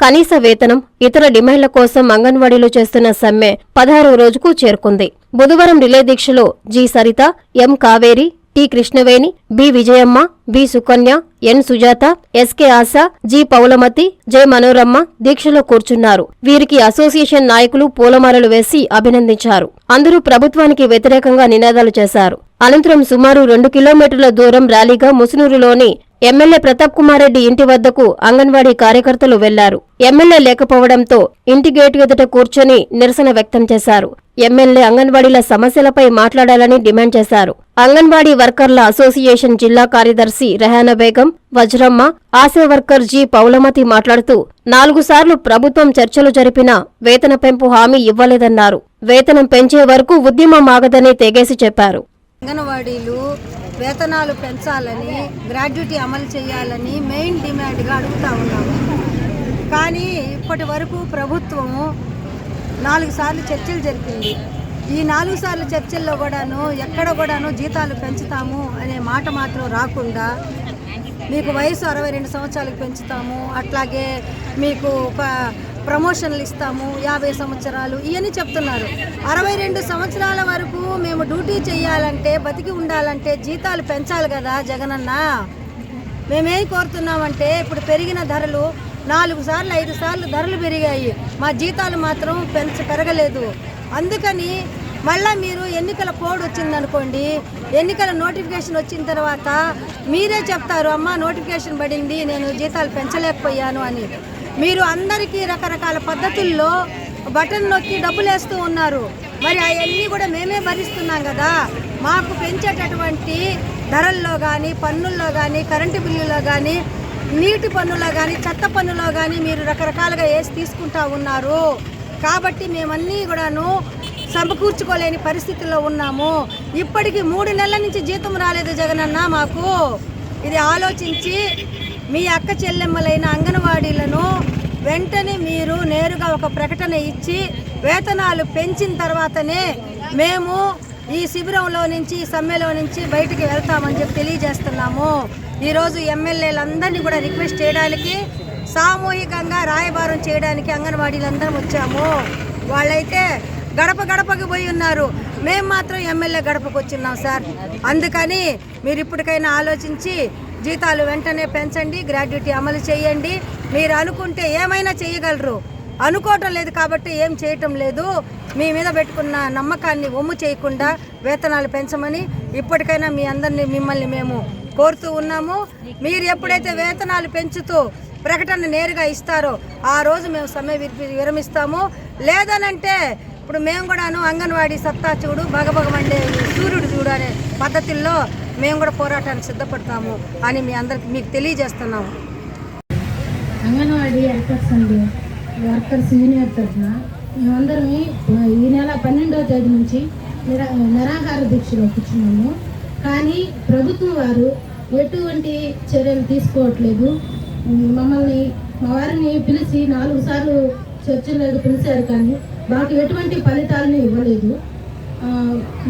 కనీస వేతనం ఇతర డిమాండ్ల కోసం అంగన్వాడీలు చేస్తున్న సమ్మె పదహారో రోజుకు చేరుకుంది. బుధవారం రిలే దీక్షలో G. Saritha M. Kaveri T. Krishnaveni B. Vijayamma B. Sukanya N Sujatha SK Asha G Paulamathi J Manoramma దీక్షలో కూర్చున్నారు. వీరికి అసోసియేషన్ నాయకులు పూలమాలలు వేసి అభినందించారు. అందరూ ప్రభుత్వానికి వ్యతిరేకంగా నినాదాలు చేశారు. అనంతరం సుమారు రెండు కిలోమీటర్ల దూరం ర్యాలీగా ముసునూరులోని ఎమ్మెల్యే ప్రతాప్ కుమార్ రెడ్డి ఇంటి వద్దకు అంగన్వాడీ కార్యకర్తలు వెళ్ళారు. ఎమ్మెల్యే లేకపోవడంతో ఇంటి గేటు ఎదుట కూర్చొని నిరసన వ్యక్తం చేశారు. ఎమ్మెల్యే అంగన్వాడీల సమస్యలపై మాట్లాడాలని డిమాండ్ చేశారు. అంగన్వాడీ వర్కర్ల అసోసియేషన్ జిల్లా కార్యదర్శి రెహానా బేగం వజ్రమ్మ ఆశా వర్కర్ జి. పౌలమతి మాట్లాడుతూ నాలుగు సార్లు ప్రభుత్వం చర్చలు జరిపినా వేతన పెంపు హామీ ఇవ్వలేదన్నారు. వేతనం పెంచే వరకు ఉద్యమం ఆగదని తెగేసి చెప్పారు. అంగన్వాడీలు వేతనాలు పెంచాలని గ్రాడ్యుటీ అమలు చేయాలని మెయిన్ డిమాండ్గా అడుగుతా ఉన్నాము కానీ ఇప్పటి వరకు ప్రభుత్వము నాలుగు సార్లు చర్చలు జరిపింది. ఈ నాలుగు సార్లు చర్చల్లో కూడాను ఎక్కడ కూడాను జీతాలు పెంచుతాము అనే మాట మాత్రం రాకుండా మీకు వయసు అరవై రెండు సంవత్సరాలకు పెంచుతాము అట్లాగే మీకు ఒక ప్రమోషన్లు ఇస్తాము యాభై సంవత్సరాలు ఇవన్నీ చెప్తున్నారు. అరవై రెండు సంవత్సరాల వరకు మేము డ్యూటీ చేయాలంటే బతికి ఉండాలంటే జీతాలు పెంచాలి కదా జగనన్న. మేమేం కోరుతున్నామంటే ఇప్పుడు పెరిగిన ధరలు నాలుగు సార్లు ఐదు సార్లు ధరలు పెరిగాయి. మా జీతాలు మాత్రం పెంచ పెరగలేదు. అందుకని మళ్ళా మీరు ఎన్నికల కోడ్ వచ్చిందనుకోండి ఎన్నికల నోటిఫికేషన్ వచ్చిన తర్వాత మీరే చెప్తారు అమ్మ నోటిఫికేషన్ పడింది నేను జీతాలు పెంచలేకపోయాను అని. మీరు అందరికీ రకరకాల పద్ధతుల్లో బటన్ నొక్కి డబ్బులు వేస్తూ ఉన్నారు. మరి అవన్నీ కూడా మేమే భరిస్తున్నాం కదా. మాకు పెంచేటటువంటి ధరల్లో కానీ పన్నుల్లో కానీ కరెంటు బిల్లులో కానీ నీటి పన్నులో కానీ చెత్త పన్నులో కానీ మీరు రకరకాలుగా వేసి తీసుకుంటా ఉన్నారు. కాబట్టి మేమన్నీ కూడాను సమకూర్చుకోలేని పరిస్థితుల్లో ఉన్నాము. ఇప్పటికీ మూడు నెలల నుంచి జీతం రాలేదు జగనన్న మాకు. ఇది ఆలోచించి మీ అక్క చెల్లెమ్మలైన అంగన్వాడీలను వెంటనే మీరు నేరుగా ఒక ప్రకటన ఇచ్చి వేతనాలు పెంచిన తర్వాతనే మేము ఈ శిబిరంలో నుంచి ఈ సమ్మెలో నుంచి బయటికి వెళ్తామని చెప్పి తెలియజేస్తున్నాము. ఈరోజు ఎమ్మెల్యేలందరినీ కూడా రిక్వెస్ట్ చేయడానికి సామూహికంగా రాయబారం చేయడానికి అంగన్వాడీలందరం వచ్చాము. వాళ్ళైతే గడప గడపకి పోయి ఉన్నారు. మేము మాత్రం ఎమ్మెల్యే గడపకు వచ్చిన్నాం సార్. అందుకని మీరు ఇప్పటికైనా ఆలోచించి జీతాలు వెంటనే పెంచండి గ్రాడ్యుటీ అమలు చేయండి. మీరు అనుకుంటే ఏమైనా చేయగలరు. అనుకోవటం లేదు కాబట్టి ఏం చేయటం లేదు. మీ మీద పెట్టుకున్న నమ్మకాన్ని ఒమ్ము చేయకుండా వేతనాలు పెంచమని ఇప్పటికైనా మీ అందరినీ మిమ్మల్ని మేము కోరుతూ ఉన్నాము. మీరు ఎప్పుడైతే వేతనాలు పెంచుతూ ప్రకటన నేరుగా ఇస్తారో ఆ రోజు మేము సమ్మె విరమి- విరమిస్తాము. లేదనంటే ఇప్పుడు మేము కూడాను అంగన్వాడీ సత్తా చూడు భగభగమండే సూర్యుడు చూడు అనే పద్ధతుల్లో మేము కూడా పోరాటానికి సిద్ధపడతాము అని మీ అందరికి మీకు తెలియజేస్తున్నాము. అంగన్వాడీ వర్కర్స్ అండి వర్కర్స్ యూనియన్ తరఫున మేమందరం ఈ నెల పన్నెండవ తేదీ నుంచి నిరా నిరాహార దీక్షలో కూర్చున్నాము. కానీ ప్రభుత్వం వారు ఎటువంటి చర్యలు తీసుకోవట్లేదు. మమ్మల్ని మా వారిని పిలిచి నాలుగు సార్లు చర్చలకు పిలిచారు కానీ మాకు ఎటువంటి ఫలితాలను ఇవ్వలేదు.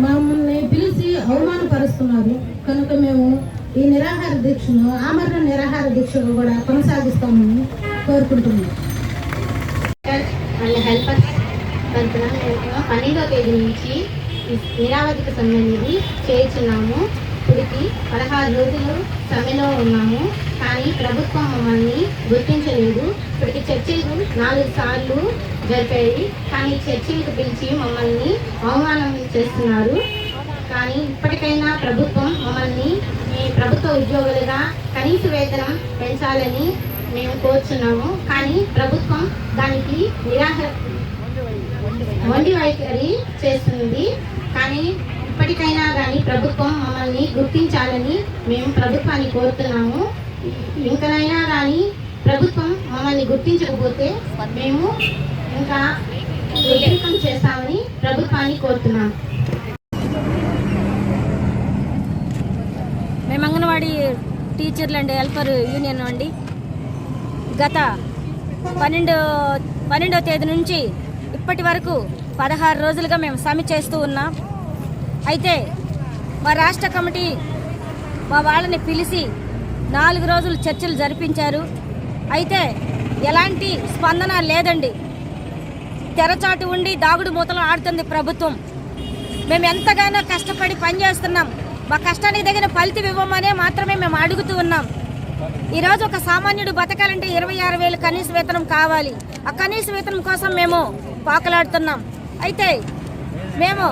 మమ్మల్ని పిలిచి అవమానపరుస్తున్నారు. కనుక మేము ఈ నిరాహార దీక్షను ఆమరణ నిరాహార దీక్షను కూడా కొనసాగిస్తామని కోరుకుంటున్నాం. వాళ్ళ హెల్పర్స్ తరఫున తేదీ నుంచి నిరావధిక సమ్మె అనేది చేయించున్నాము ఇప్పటికి పదహారు రోజులు సమ్మెలో ఉన్నాము. కానీ ప్రభుత్వం మమ్మల్ని గుర్తించలేదు. ఇప్పటికి చర్చలు నాలుగు సార్లు జరిపాయి. కానీ చర్చలకు పిలిచి మమ్మల్ని అవమానం చేస్తున్నారు. కానీ ఇప్పటికైనా ప్రభుత్వం మమ్మల్ని మీ ప్రభుత్వ ఉద్యోగులుగా కనీస వేతనం పెంచాలని మేము కోరుచున్నాము. కానీ ప్రభుత్వం దానికి నిరాహ వండి వైఖరి చేస్తుంది. కానీ ఇప్పటికైనా కానీ ప్రభుత్వం మమ్మల్ని గుర్తించాలని మేము ప్రభుత్వాన్ని కోరుతున్నాము. ఇంకనైనా కానీ ప్రభుత్వం మమ్మల్ని గుర్తించకపోతే మేము ఇంకా వ్యతిరేకం చేస్తామని ప్రభుత్వాన్ని కోరుతున్నాము మేము అంగన్వాడీ టీచర్లు అండి హెల్పర్ యూనియన్ అండి. గత పన్నెండు పన్నెండో తేదీ నుంచి ఇప్పటి వరకు పదహారు రోజులుగా మేము సమ్మె చేస్తూ ఉన్నాం. అయితే మా రాష్ట్ర కమిటీ మా వాళ్ళని పిలిచి నాలుగు రోజులు చర్చలు జరిపించారు. అయితే ఎలాంటి స్పందన లేదండి. తెరచాటు ఉండి దాగుడు మూతలు ఆడుతుంది ప్రభుత్వం. మేము ఎంతగానో కష్టపడి పనిచేస్తున్నాం. మా కష్టానికి తగిన ఫలితం ఇవ్వమనే మాత్రమే మేము అడుగుతూ ఉన్నాం. ఈరోజు ఒక సామాన్యుడు బతకాలంటే ఇరవై ఆరు వేలు కనీస వేతనం కావాలి. ఆ కనీస వేతనం కోసం మేము పాకలాడుతున్నాం. అయితే మేము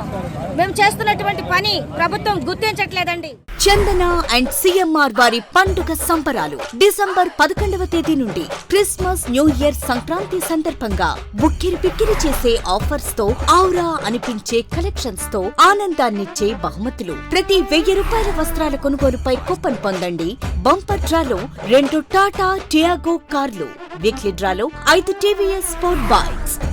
మేము చేస్తున్నటువంటి పని ప్రభుత్వం గుర్తించట్లేదండి. చందన అండ్ సిఎంఆర్ వారి పండుగ సంబరాలు డిసెంబర్ పదకొండవ తేదీ నుండి క్రిస్మస్ న్యూ ఇయర్ సంక్రాంతి సందర్భంగా బుక్కిరి పిక్కిరి చేసే ఆఫర్స్తో ఆవురా అనిపించే కలెక్షన్స్తో ఆనందాన్నిచ్చే బహుమతులు. ప్రతి వెయ్యి రూపాయల వస్త్రాల కొనుగోలుపై కూపన్ పొందండి బంపర్ డ్రాలో రెండు టాటా టియాగో కార్లు. వీక్లీ డ్రాలో ఐదు టీవీఎస్ స్పోర్ట్ బైక్స్.